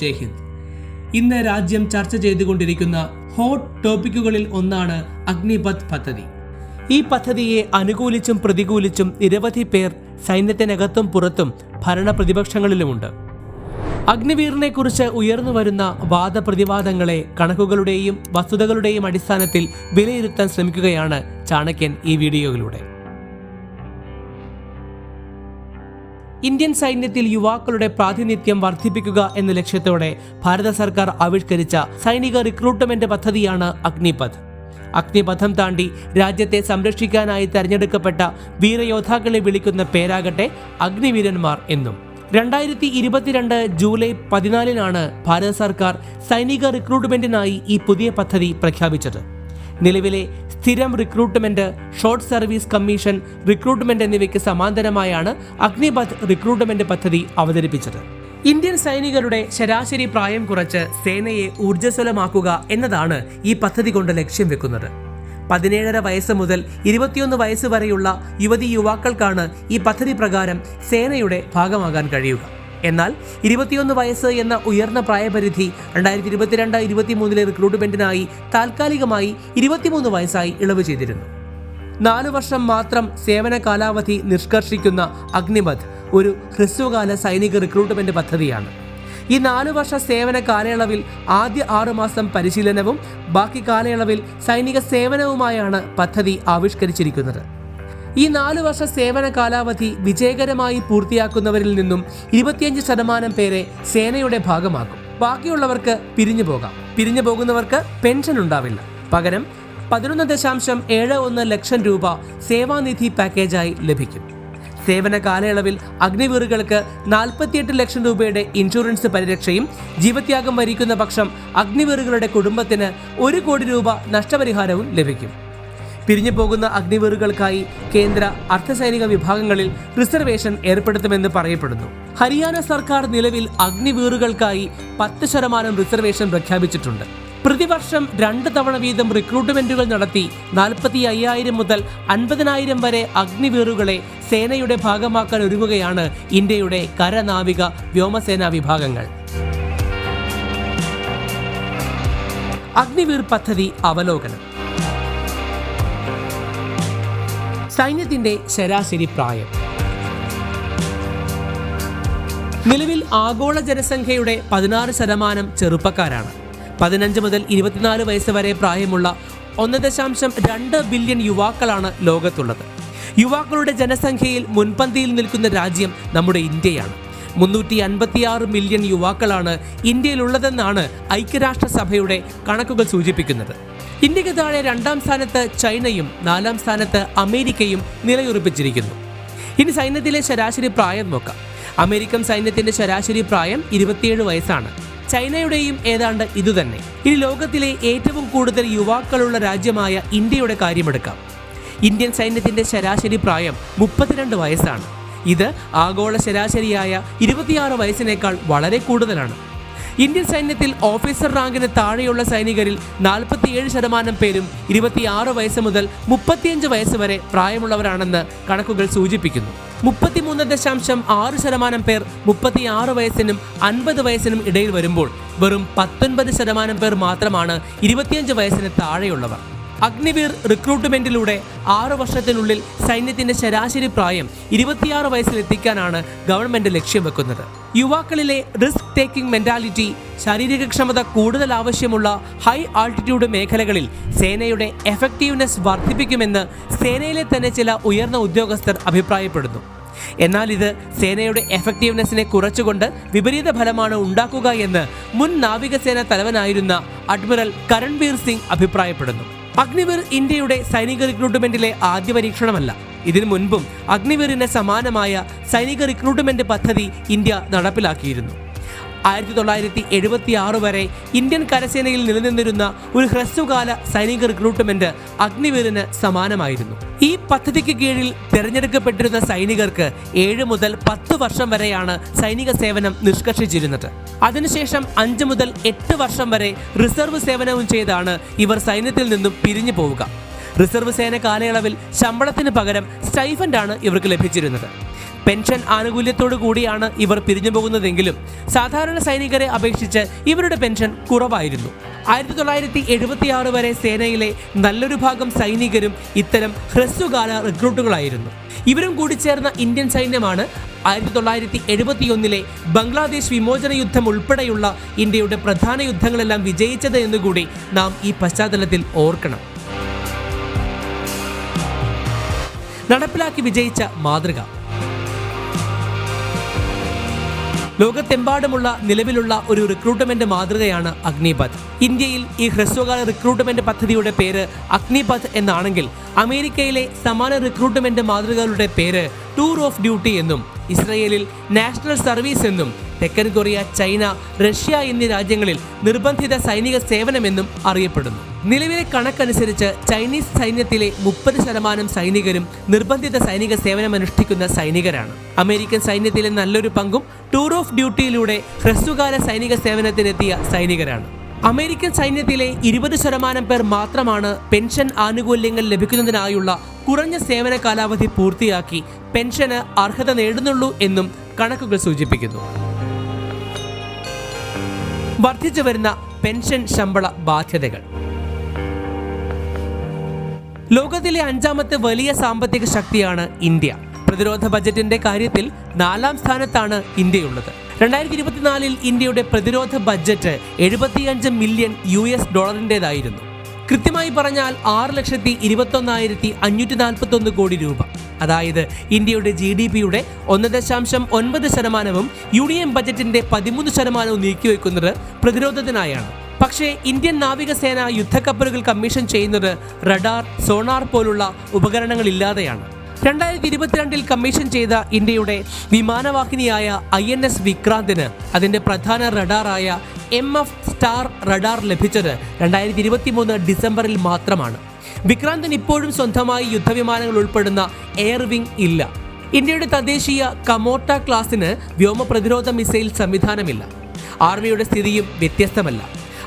ജയ് ഹിന്ദ്. ഇന്ന് രാജ്യം ചർച്ച ചെയ്തുകൊണ്ടിരിക്കുന്ന ഹോട്ട് ടോപ്പിക്കുകളിൽ ഒന്നാണ് അഗ്നിപത് പദ്ധതി. ഈ പദ്ധതിയെ അനുകൂലിച്ചും പ്രതികൂലിച്ചും നിരവധി പേർ സൈന്യത്തിനകത്തും പുറത്തും ഭരണ പ്രതിപക്ഷങ്ങളിലുമുണ്ട്. അഗ്നിവീറിനെ കുറിച്ച് ഉയർന്നു വരുന്ന വാദപ്രതിവാദങ്ങളെ കണക്കുകളുടെയും വസ്തുതകളുടെയും അടിസ്ഥാനത്തിൽ വിലയിരുത്താൻ ശ്രമിക്കുകയാണ് ചാണക്യൻ ഈ വീഡിയോയിലൂടെ. ഇന്ത്യൻ സൈന്യത്തിൽ യുവാക്കളുടെ പ്രാതിനിധ്യം വർദ്ധിപ്പിക്കുക എന്ന ലക്ഷ്യത്തോടെ ഭാരത സർക്കാർ ആവിഷ്കരിച്ച സൈനിക റിക്രൂട്ട്മെന്റ് പദ്ധതിയാണ് അഗ്നിപഥ്. അഗ്നിപഥം താണ്ടി രാജ്യത്തെ സംരക്ഷിക്കാനായി തെരഞ്ഞെടുക്കപ്പെട്ട വീരയോദ്ധാക്കളെ വിളിക്കുന്ന പേരാകട്ടെ അഗ്നിവീരന്മാർ എന്നും. രണ്ടായിരത്തി ഇരുപത്തിരണ്ട് ജൂലൈ പതിനാലിനാണ് ഭാരത സർക്കാർ സൈനിക റിക്രൂട്ട്മെന്റിനായി ഈ പുതിയ പദ്ധതി പ്രഖ്യാപിച്ചത്. നിലവിലെ സ്ഥിരം recruitment short service commission recruitment എന്നിവയ്ക്ക് സമാന്തരമായാണ് അഗ്നിപഥ് റിക്രൂട്ട്മെന്റ് പദ്ധതി അവതരിപ്പിച്ചത്. ഇന്ത്യൻ സൈനികരുടെ ശരാശരി പ്രായം കുറച്ച് സേനയെ ഊർജസ്വലമാക്കുക എന്നതാണ് ഈ പദ്ധതി കൊണ്ട് ലക്ഷ്യം വെക്കുന്നത്. പതിനേഴര വയസ്സ് മുതൽ ഇരുപത്തിയൊന്ന് വയസ്സ് വരെയുള്ള യുവതി യുവാക്കൾക്കാണ് ഈ പദ്ധതി പ്രകാരം സേനയുടെ ഭാഗമാകാൻ കഴിയുക. എന്നാൽ ഇരുപത്തിയൊന്ന് വയസ്സ് എന്ന ഉയർന്ന പ്രായപരിധി രണ്ടായിരത്തി ഇരുപത്തിരണ്ട് ഇരുപത്തിമൂന്നിലെ റിക്രൂട്ട്മെന്റിനായി താൽക്കാലികമായി ഇരുപത്തിമൂന്ന് വയസ്സായി ഇളവ് ചെയ്തിരുന്നു. നാലു വർഷം മാത്രം സേവന കാലാവധി നിഷ്കർഷിക്കുന്ന അഗ്നിപഥ് ഒരു ഹ്രസ്വകാല സൈനിക റിക്രൂട്ട്മെന്റ് പദ്ധതിയാണ്. ഈ നാലു വർഷ സേവന കാലയളവിൽ ആദ്യ ആറുമാസം പരിശീലനവും ബാക്കി കാലയളവിൽ സൈനിക സേവനവുമായാണ് പദ്ധതി ആവിഷ്കരിച്ചിരിക്കുന്നത്. ഈ നാലു വർഷ സേവന കാലാവധി വിജയകരമായി പൂർത്തിയാക്കുന്നവരിൽ നിന്നും ഇരുപത്തിയഞ്ച് ശതമാനം പേരെ സേനയുടെ ഭാഗമാക്കും. ബാക്കിയുള്ളവർക്ക് പിരിഞ്ഞു പോകാം. പിരിഞ്ഞു പോകുന്നവർക്ക് പെൻഷൻ ഉണ്ടാവില്ല. പകരം പതിനൊന്ന് ദശാംശം ഏഴ് ഒന്ന് ലക്ഷം രൂപ സേവാനിധി പാക്കേജായി ലഭിക്കും. സേവന കാലയളവിൽ അഗ്നിവീറുകൾക്ക് നാൽപ്പത്തിയെട്ട് ലക്ഷം രൂപയുടെ ഇൻഷുറൻസ് പരിരക്ഷയും ജീവത്യാഗം വരിക്കുന്ന പക്ഷം അഗ്നിവീറുകളുടെ കുടുംബത്തിന് ഒരു കോടി രൂപ നഷ്ടപരിഹാരവും ലഭിക്കും. പിരിഞ്ഞു പോകുന്ന അഗ്നിവീറുകൾക്കായി കേന്ദ്ര അർദ്ധസൈനിക വിഭാഗങ്ങളിൽ റിസർവേഷൻ ഏർപ്പെടുത്തുമെന്ന് പറയപ്പെടുന്നു. ഹരിയാന സർക്കാർ നിലവിൽ അഗ്നിവീറുകൾക്കായി പത്ത് ശതമാനം റിസർവേഷൻ പ്രഖ്യാപിച്ചിട്ടുണ്ട്. പ്രതിവർഷം രണ്ട് തവണ വീതം റിക്രൂട്ട്മെന്റുകൾ നടത്തി നാൽപ്പത്തി അയ്യായിരം മുതൽ അൻപതിനായിരം വരെ അഗ്നിവീറുകളെ സേനയുടെ ഭാഗമാക്കാൻ ഒരുങ്ങുകയാണ് ഇന്ത്യയുടെ കരനാവിക വ്യോമസേനാ വിഭാഗങ്ങൾ. അഗ്നിവീർ പദ്ധതി അവലോകനം. സൈന്യത്തിന്റെ ശരാശരി പ്രായം. നിലവിൽ ആഗോള ജനസംഖ്യയുടെ പതിനാറ് ശതമാനം ചെറുപ്പക്കാരാണ്. പതിനഞ്ച് മുതൽ ഇരുപത്തിനാല് വയസ്സ് വരെ പ്രായമുള്ള ഒന്ന് ദശാംശം രണ്ട് ബില്യൺ യുവാക്കളാണ് ലോകത്തുള്ളത്. യുവാക്കളുടെ ജനസംഖ്യയിൽ മുൻപന്തിയിൽ നിൽക്കുന്ന രാജ്യം നമ്മുടെ ഇന്ത്യയാണ്. മുന്നൂറ്റി അൻപത്തിയാറ് മില്യൺ യുവാക്കളാണ് ഇന്ത്യയിലുള്ളതെന്നാണ് ഐക്യരാഷ്ട്രസഭയുടെ കണക്കുകൾ സൂചിപ്പിക്കുന്നത്. ഇന്ത്യയ്ക്ക് താഴെ രണ്ടാം സ്ഥാനത്ത് ചൈനയും നാലാം സ്ഥാനത്ത് അമേരിക്കയും നിലയുറപ്പിച്ചിരിക്കുന്നു. ഇനി സൈന്യത്തിലെ ശരാശരി പ്രായം നോക്കാം. അമേരിക്കൻ സൈന്യത്തിന്റെ ശരാശരി പ്രായം ഇരുപത്തിയേഴ് വയസ്സാണ്. ചൈനയുടെയും ഏതാണ്ട് ഇതുതന്നെ. ഇനി ലോകത്തിലെ ഏറ്റവും കൂടുതൽ യുവാക്കളുള്ള രാജ്യമായ ഇന്ത്യയുടെ കാര്യമെടുക്കാം. ഇന്ത്യൻ സൈന്യത്തിന്റെ ശരാശരി പ്രായം മുപ്പത്തിരണ്ട് വയസ്സാണ്. ഇത് ആഗോള ശരാശരിയായ ഇരുപത്തിയാറ് വയസ്സിനേക്കാൾ വളരെ കൂടുതലാണ്. ഇന്ത്യൻ സൈന്യത്തിൽ ഓഫീസർ റാങ്കിന് താഴെയുള്ള സൈനികരിൽ നാൽപ്പത്തിയേഴ് ശതമാനം പേരും ഇരുപത്തിയാറ് വയസ്സ് മുതൽ മുപ്പത്തിയഞ്ച് വയസ്സ് വരെ പ്രായമുള്ളവരാണെന്ന് കണക്കുകൾ സൂചിപ്പിക്കുന്നു. മുപ്പത്തിമൂന്ന് ദശാംശം ആറ് ശതമാനം പേർ മുപ്പത്തിയാറ് വയസ്സിനും അൻപത് വയസ്സിനും ഇടയിൽ വരുമ്പോൾ വെറും പത്തൊൻപത് ശതമാനം പേർ മാത്രമാണ് ഇരുപത്തിയഞ്ച് വയസ്സിന് താഴെയുള്ളവർ. അഗ്നിവീർ റിക്രൂട്ട്മെന്റിലൂടെ ആറ് വർഷത്തിനുള്ളിൽ സൈന്യത്തിന്റെ ശരാശരി പ്രായം ഇരുപത്തിയാറ് വയസ്സിലെത്തിക്കാനാണ് ഗവൺമെന്റ് ലക്ഷ്യം വെക്കുന്നത്. യുവാക്കളിലെ റിസ്ക് ടേക്കിംഗ് മെന്റാലിറ്റി ശാരീരികക്ഷമത കൂടുതൽ ആവശ്യമുള്ള ഹൈ ആൾട്ടിറ്റ്യൂഡ് മേഖലകളിൽ സേനയുടെ എഫക്റ്റീവ്നെസ് വർദ്ധിപ്പിക്കുമെന്ന് സേനയിലെ തന്നെ ചില ഉയർന്ന ഉദ്യോഗസ്ഥർ അഭിപ്രായപ്പെടുന്നു. എന്നാൽ ഇത് സേനയുടെ എഫക്റ്റീവ്നെസ്സിനെ കുറച്ചുകൊണ്ട് വിപരീത ഫലമാണ് ഉണ്ടാക്കുക എന്ന് മുൻ നാവികസേന തലവനായിരുന്ന അഡ്മിറൽ കരൺവീർ സിംഗ് അഭിപ്രായപ്പെടുന്നു. അഗ്നിവീർ ഇന്ത്യയുടെ സൈനിക റിക്രൂട്ട്മെന്റിലെ ആദ്യ പരീക്ഷണമല്ല. ഇതിനു മുൻപും അഗ്നിവീറിന് സമാനമായ സൈനിക റിക്രൂട്ട്മെന്റ് പദ്ധതി ഇന്ത്യ നടപ്പിലാക്കിയിരുന്നു. ആയിരത്തി തൊള്ളായിരത്തി എഴുപത്തി ആറ് വരെ ഇന്ത്യൻ കരസേനയിൽ നിലനിന്നിരുന്ന ഒരു ഹ്രസ്വകാല സൈനിക റിക്രൂട്ട്മെന്റ് അഗ്നിവീറിന് സമാനമായിരുന്നു. ഈ പദ്ധതിക്ക് കീഴിൽ തിരഞ്ഞെടുക്കപ്പെട്ടിരുന്ന സൈനികർക്ക് ഏഴ് മുതൽ പത്ത് വർഷം വരെയാണ് സൈനിക സേവനം നിഷ്കർഷിച്ചിരുന്നത്. അതിനുശേഷം അഞ്ച് മുതൽ എട്ട് വർഷം വരെ റിസർവ് സേവനവും ചെയ്താണ് ഇവർ സൈന്യത്തിൽ നിന്നും പിരിഞ്ഞു പോവുക. റിസർവ് സേന കാലയളവിൽ ശമ്പളത്തിന് പകരം സ്റ്റൈഫൻഡാണ് ഇവർക്ക് ലഭിച്ചിരുന്നത്. പെൻഷൻ ആനുകൂല്യത്തോടു കൂടിയാണ് ഇവർ പിരിഞ്ഞു പോകുന്നതെങ്കിലും സാധാരണ സൈനികരെ അപേക്ഷിച്ച് ഇവരുടെ പെൻഷൻ കുറവായിരുന്നു. ആയിരത്തി തൊള്ളായിരത്തി എഴുപത്തി ആറ് വരെ സേനയിലെ നല്ലൊരു ഭാഗം സൈനികരും ഇത്തരം ഹ്രസ്വകാല റിക്രൂട്ടുകളായിരുന്നു. ഇവരും കൂടി ചേർന്ന ഇന്ത്യൻ സൈന്യമാണ് ആയിരത്തി തൊള്ളായിരത്തി എഴുപത്തിയൊന്നിലെ ബംഗ്ലാദേശ് വിമോചന യുദ്ധം ഉൾപ്പെടെയുള്ള ഇന്ത്യയുടെ പ്രധാന യുദ്ധങ്ങളെല്ലാം വിജയിച്ചത് എന്നുകൂടി നാം ഈ പശ്ചാത്തലത്തിൽ ഓർക്കണം. നടപ്പിലാക്കി വിജയിച്ച മാതൃക. ലോകത്തെമ്പാടുമുള്ള നിലവിലുള്ള ഒരു റിക്രൂട്ട്മെന്റ് മാതൃകയാണ് അഗ്നിപഥ്. ഇന്ത്യയിൽ ഈ ഹ്രസ്വകാല റിക്രൂട്ട്മെന്റ് പദ്ധതിയുടെ പേര് അഗ്നിപഥ് എന്നാണെങ്കിൽ അമേരിക്കയിലെ സമാന റിക്രൂട്ട്മെന്റ് മാതൃകകളുടെ പേര് ടൂർ ഓഫ് ഡ്യൂട്ടി എന്നും ഇസ്രയേലിൽ നാഷണൽ സർവീസ് എന്നും തെക്കൻ കൊറിയ ചൈന റഷ്യ എന്നീ രാജ്യങ്ങളിൽ നിർബന്ധിത സൈനിക സേവനമെന്നും അറിയപ്പെടുന്നു. നിലവിലെ കണക്കനുസരിച്ച് ചൈനീസ് സൈന്യത്തിലെ മുപ്പത് ശതമാനം സൈനികരും നിർബന്ധിത സൈനിക സേവനമനുഷ്ഠിക്കുന്ന സൈനികരാണ്. അമേരിക്കൻ സൈന്യത്തിലെ നല്ലൊരു പങ്കും ടൂർ ഓഫ് ഡ്യൂട്ടിയിലൂടെ ഹ്രസ്വകാല സൈനിക സേവനത്തിനെത്തിയ സൈനികരാണ്. അമേരിക്കൻ സൈന്യത്തിലെ ഇരുപത് ശതമാനം പേർ മാത്രമാണ് പെൻഷൻ ആനുകൂല്യങ്ങൾ ലഭിക്കുന്നതിനായുള്ള കുറഞ്ഞ സേവന കാലാവധി പൂർത്തിയാക്കി പെൻഷന് അർഹത നേടുന്നുള്ളൂ എന്നും കണക്കുകൾ സൂചിപ്പിക്കുന്നു. വർദ്ധിച്ചു വരുന്ന പെൻഷൻ ശമ്പള ബാധ്യതകൾ. ലോകത്തിലെ അഞ്ചാമത്തെ വലിയ സാമ്പത്തിക ശക്തിയാണ് ഇന്ത്യ. പ്രതിരോധ ബജറ്റിന്റെ കാര്യത്തിൽ നാലാം സ്ഥാനത്താണ് ഇന്ത്യയുള്ളത്. രണ്ടായിരത്തി ഇരുപത്തിനാലിൽ ഇന്ത്യയുടെ പ്രതിരോധ ബജറ്റ് എഴുപത്തിയഞ്ച് മില്യൺ യു എസ് ഡോളറിന്റെതായിരുന്നു കൃത്യമായി പറഞ്ഞാൽ ആറ് ലക്ഷത്തി ഇരുപത്തൊന്നായിരത്തി അഞ്ഞൂറ്റി നാൽപ്പത്തി ഒന്ന് കോടി രൂപ. അതായത് ഇന്ത്യയുടെ ജി ഡി പിയുടെ ഒന്ന് ദശാംശം ഒൻപത് ശതമാനവും യൂണിയൻ ബജറ്റിന്റെ പതിമൂന്ന് ശതമാനവും നീക്കിവെക്കുന്നത് പ്രതിരോധത്തിനായാണ്. പക്ഷേ ഇന്ത്യൻ നാവികസേന യുദ്ധക്കപ്പലുകൾ കമ്മീഷൻ ചെയ്യുന്നത് റഡാർ സോണാർ പോലുള്ള ഉപകരണങ്ങളില്ലാതെയാണ്. രണ്ടായിരത്തി ഇരുപത്തിരണ്ടിൽ കമ്മീഷൻ ചെയ്ത ഇന്ത്യയുടെ വിമാനവാഹിനിയായ ഐ എൻ എസ് വിക്രാന്തിന് അതിന്റെ പ്രധാന റഡാറായ എം എഫ് സ്റ്റാർ റഡാർ ലഭിച്ചത് രണ്ടായിരത്തി ഇരുപത്തി മൂന്ന് ഡിസംബറിൽ മാത്രമാണ്. വിക്രാന്തിന് ഇപ്പോഴും സ്വന്തമായി യുദ്ധവിമാനങ്ങൾ ഉൾപ്പെടുന്ന എയർ വിംഗ് ഇല്ല. ഇന്ത്യയുടെ തദ്ദേശീയ കമോട്ട ക്ലാസിന് വ്യോമ പ്രതിരോധ മിസൈൽ സംവിധാനമില്ല. ആർമിയുടെ സ്ഥിതിയും വ്യത്യസ്തമല്ല.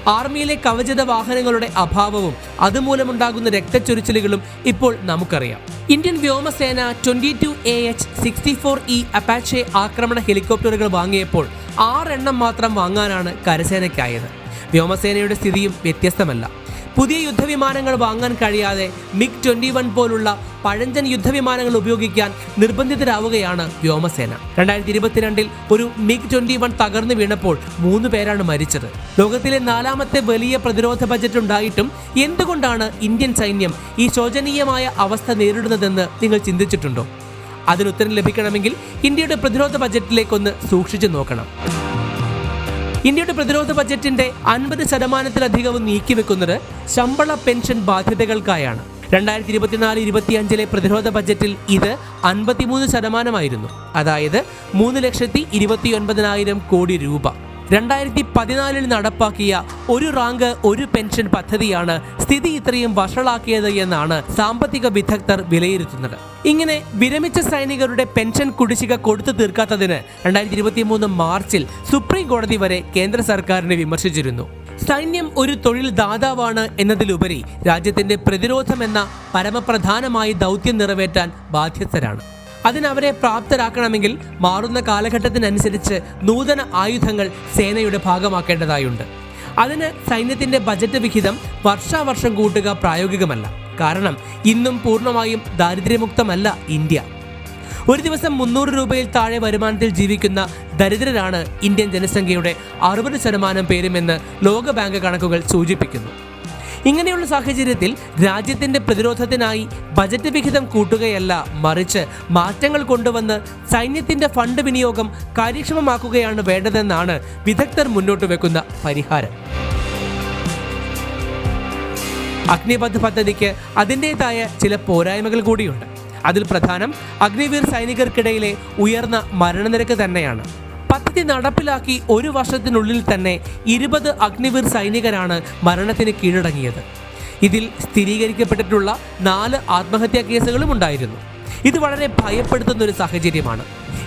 ആർമിയിലെ കവചിത വാഹനങ്ങളുടെ അഭാവവും അതുമൂലമുണ്ടാകുന്ന രക്തച്ചൊരിച്ചിലുകളും ഇപ്പോൾ നമുക്കറിയാം. ഇന്ത്യൻ വ്യോമസേന twenty two A H sixty four E Apache ആക്രമണ ഹെലികോപ്റ്ററുകൾ വാങ്ങിയപ്പോൾ ആറെണ്ണം മാത്രം വാങ്ങാനാണ് കരസേനയ്ക്കായത്. വ്യോമസേനയുടെ സ്ഥിതിയും വ്യത്യസ്തമല്ല. പുതിയ യുദ്ധവിമാനങ്ങൾ വാങ്ങാൻ കഴിയാതെ മിഗ് ട്വന്റി വൺ പോലുള്ള പഴഞ്ചൻ യുദ്ധവിമാനങ്ങൾ ഉപയോഗിക്കാൻ നിർബന്ധിതരാവുകയാണ് വ്യോമസേന. രണ്ടായിരത്തി ഇരുപത്തിരണ്ടിൽ ഒരു മിഗ് ട്വന്റി വൺ തകർന്നു വീണപ്പോൾ മൂന്ന് പേരാണ് മരിച്ചത്. ലോകത്തിലെ നാലാമത്തെ വലിയ പ്രതിരോധ ബജറ്റ് ഉണ്ടായിട്ടും എന്തുകൊണ്ടാണ് ഇന്ത്യൻ സൈന്യം ഈ ശോചനീയമായ അവസ്ഥ നേരിടുന്നതെന്ന് നിങ്ങൾ ചിന്തിച്ചിട്ടുണ്ടോ? അതിനുത്തരം ലഭിക്കണമെങ്കിൽ ഇന്ത്യയുടെ പ്രതിരോധ ബജറ്റിലേക്കൊന്ന് സൂക്ഷിച്ചു നോക്കണം. ഇന്ത്യയുടെ പ്രതിരോധ ബജറ്റിന്റെ അൻപത് ശതമാനത്തിലധികവും നീക്കിവെക്കുന്നത് ശമ്പള പെൻഷൻ ബാധ്യതകൾക്കായാണ്. രണ്ടായിരത്തി ഇരുപത്തിനാല് ഇരുപത്തിയഞ്ചിലെ പ്രതിരോധ ബജറ്റിൽ ഇത് അൻപത്തിമൂന്ന് ശതമാനമായിരുന്നു. അതായത് മൂന്ന് ലക്ഷത്തി ഇരുപത്തി ഒൻപതിനായിരം കോടി രൂപ. രണ്ടായിരത്തി പതിനാലിൽ നടപ്പാക്കിയ ഒരു റാങ്ക് ഒരു പെൻഷൻ പദ്ധതിയാണ് സ്ഥിതി ഇത്രയും വഷളാക്കിയത് എന്നാണ് സാമ്പത്തിക വിദഗ്ധർ വിലയിരുത്തുന്നത്. ഇങ്ങനെ വിരമിച്ച സൈനികരുടെ പെൻഷൻ കുടിശ്ശിക കൊടുത്തു തീർക്കാത്തതിന് രണ്ടായിരത്തി മാർച്ചിൽ സുപ്രീം കോടതി വരെ കേന്ദ്ര സർക്കാരിനെ വിമർശിച്ചിരുന്നു. സൈന്യം ഒരു തൊഴിൽ ദാതാവാണ് എന്നതിലുപരി രാജ്യത്തിന്റെ പ്രതിരോധം എന്ന പരമപ്രധാനമായ ദൗത്യം നിറവേറ്റാൻ ബാധ്യസ്ഥരാണ്. അതിനവരെ പ്രാപ്തരാക്കണമെങ്കിൽ മാറുന്ന കാലഘട്ടത്തിനനുസരിച്ച് നൂതന ആയുധങ്ങൾ സേനയുടെ ഭാഗമാക്കേണ്ടതായുണ്ട്. അതിന് സൈന്യത്തിന്റെ ബജറ്റ് വിഹിതം വർഷാവർഷം കൂട്ടുക പ്രായോഗികമല്ല. കാരണം ഇന്നും പൂർണമായും ദാരിദ്ര്യമുക്തമല്ല ഇന്ത്യ. ഒരു ദിവസം മുന്നൂറ് രൂപയിൽ താഴെ വരുമാനത്തിൽ ജീവിക്കുന്ന ദരിദ്രരാണ് ഇന്ത്യൻ ജനസംഖ്യയുടെ അറുപത് ശതമാനം പേരുമെന്ന് ലോകബാങ്ക് കണക്കുകൾ സൂചിപ്പിക്കുന്നു. ഇങ്ങനെയുള്ള സാഹചര്യത്തിൽ രാജ്യത്തിന്റെ പ്രതിരോധത്തിനായി ബജറ്റ് വിഹിതം കൂട്ടുകയല്ല മറിച്ച് മാറ്റങ്ങൾ കൊണ്ടുവന്ന് സൈന്യത്തിന്റെ ഫണ്ട് വിനിയോഗം കാര്യക്ഷമമാക്കുകയാണ് വേണ്ടതെന്നാണ് വിദഗ്ധർ മുന്നോട്ട് വെക്കുന്ന പരിഹാരം. അഗ്നിപഥ് പദ്ധതിക്ക് അതിന്റെതായ ചില പോരായ്മകൾ കൂടിയുണ്ട്. അതിൽ പ്രധാനം അഗ്നിവീർ സൈനികർക്കിടയിലെ ഉയർന്ന മരണനിരക്ക് തന്നെയാണ്. പദ്ധതി നടപ്പിലാക്കി ഒരു വർഷത്തിനുള്ളിൽ തന്നെ ഇരുപത് അഗ്നിവീർ സൈനികരാണ് മരണത്തിന് കീഴടങ്ങിയത്. ഇതിൽ സ്ഥിരീകരിക്കപ്പെട്ടിട്ടുള്ള നാല് ആത്മഹത്യാ കേസുകളും ഉണ്ടായിരുന്നു. ഇത് വളരെ ഭയപ്പെടുത്തുന്ന ഒരു സാഹചര്യമാണ്.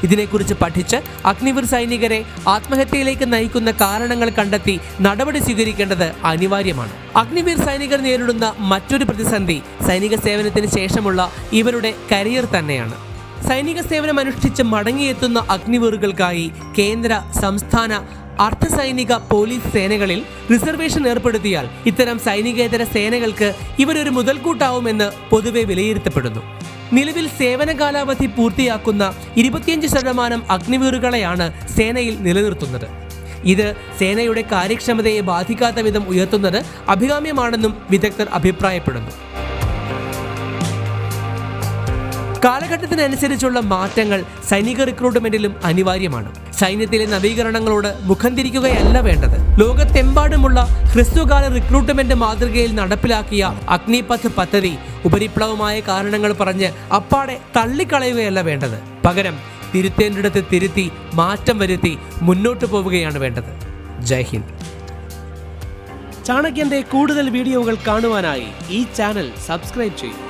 ഇതിനെക്കുറിച്ച് പഠിച്ച് അഗ്നിവീർ സൈനികരെ ആത്മഹത്യയിലേക്ക് നയിക്കുന്ന കാരണങ്ങൾ കണ്ടെത്തി നടപടി സ്വീകരിക്കേണ്ടത് അനിവാര്യമാണ്. അഗ്നിവീർ സൈനികർ നേരിടുന്ന മറ്റൊരു പ്രതിസന്ധി സൈനിക സേവനത്തിന് ശേഷമുള്ള ഇവരുടെ കരിയർ തന്നെയാണ്. സൈനിക സേവനം അനുഷ്ഠിച്ച് മടങ്ങിയെത്തുന്ന അഗ്നിവീറുകൾക്കായി കേന്ദ്ര സംസ്ഥാന അർദ്ധസൈനിക പോലീസ് സേനകളിൽ റിസർവേഷൻ ഏർപ്പെടുത്തിയാൽ ഇത്തരം സൈനികേതര സേനകൾക്ക് ഇവരൊരു മുതൽക്കൂട്ടാവുമെന്ന് പൊതുവെ വിലയിരുത്തപ്പെടുന്നു. നിലവിൽ സേവന കാലാവധി പൂർത്തിയാക്കുന്ന ഇരുപത്തിയഞ്ച് ശതമാനം അഗ്നിവീറുകളെയാണ് സേനയിൽ നിലനിർത്തുന്നത്. ഇത് സേനയുടെ കാര്യക്ഷമതയെ ബാധിക്കാത്ത വിധം ഉയർത്തുന്നത് അഭികാമ്യമാണെന്നും വിദഗ്ധർ അഭിപ്രായപ്പെടുന്നു. കാലഘട്ടത്തിനനുസരിച്ചുള്ള മാറ്റങ്ങൾ സൈനിക റിക്രൂട്ട്മെന്റിലും അനിവാര്യമാണ്. സൈന്യത്തിലെ നവീകരണങ്ങളോട് മുഖം തിരിക്കുകയല്ല വേണ്ടത്. ലോകത്തെമ്പാടുമുള്ള ഹ്രസ്വകാല റിക്രൂട്ട്മെന്റ് മാതൃകയിൽ നടപ്പിലാക്കിയ അഗ്നിപഥ് പദ്ധതി ഉപരിപ്ലവമായ കാരണങ്ങൾ പറഞ്ഞ് അപ്പാടെ തള്ളിക്കളയുകയല്ല വേണ്ടത്. പകരം തിരുത്തേണ്ടിടത്ത് തിരുത്തി മാറ്റം വരുത്തി മുന്നോട്ടു പോവുകയാണ് വേണ്ടത്. ജയ് ഹിന്ദ്. ചാണക്യന്റെ കൂടുതൽ വീഡിയോകൾ കാണുവാനായി ഈ ചാനൽ സബ്സ്ക്രൈബ് ചെയ്യൂ.